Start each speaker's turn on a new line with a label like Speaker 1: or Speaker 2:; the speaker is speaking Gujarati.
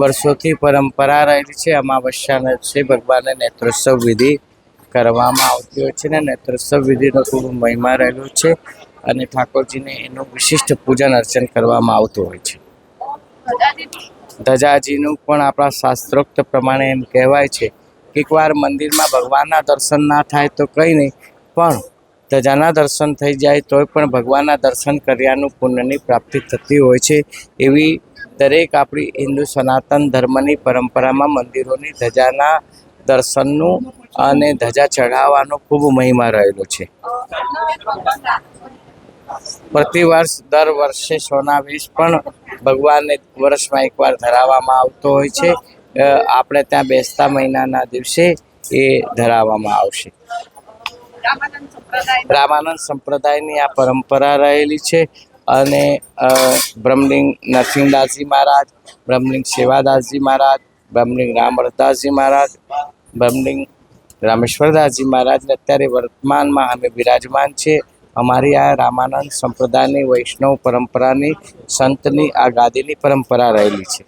Speaker 1: વર્ષોથી પરંપરા રહેલી છે, અમાવસ્યાના છે, ભગવાનને નેત્રોત્સવ વિધિ કરવામાં આવતી હોય છે ને નેત્રોત્સવ વિધિનો ખૂબ મહિમા રહેલો છે અને ઠાકોરજીને એનું વિશિષ્ટ પૂજન અર્ચન કરવામાં આવતું હોય છે. ધજાજીનું પણ આપણા શાસ્ત્રોક્ત પ્રમાણે એમ કહેવાય છે કે એકવાર મંદિરમાં ભગવાનના દર્શન ના થાય તો કંઈ નહીં, પણ ધજાના દર્શન થઈ જાય તોય પણ ભગવાનના દર્શન કર્યાનું પુણ્યની પ્રાપ્તિ થતી હોય છે એવી દરેક આપણી હિન્દુ સનાતન ધર્મની પરંપરામાં મંદિરોની ધજાના દર્શનનું અને ધજા ચઢાવવાનો ખૂબ મહિમા રહેલો છે. પ્રતિવર્ષ દર વર્ષે સોનાવેશ પણ ભગવાનને વર્ષમાં એકવાર ધરાવવામાં આવતો હોય છે. આપણે ત્યાં બેસતા મહિનાના દિવસે એ ધરાવવામાં આવશે. રામાનંદ સંપ્રદાયની આ પરંપરા રહેલી છે. અને બ્રહ્મલિંગ નરસિંહદાસજી મહારાજ, બ્રહ્મલિંગ સેવાદાસજી મહારાજ, બ્રહ્મલિંગ રામરદાસજી મહારાજ, બ્રહ્મલિંગ રામેશ્વરદાસજી મહારાજને અત્યારે વર્તમાનમાં અમે બિરાજમાન છે. અમારી આ રામાનંદ સંપ્રદાયની વૈષ્ણવ પરંપરાની, સંતની, આ ગાદીની પરંપરા રહેલી છે.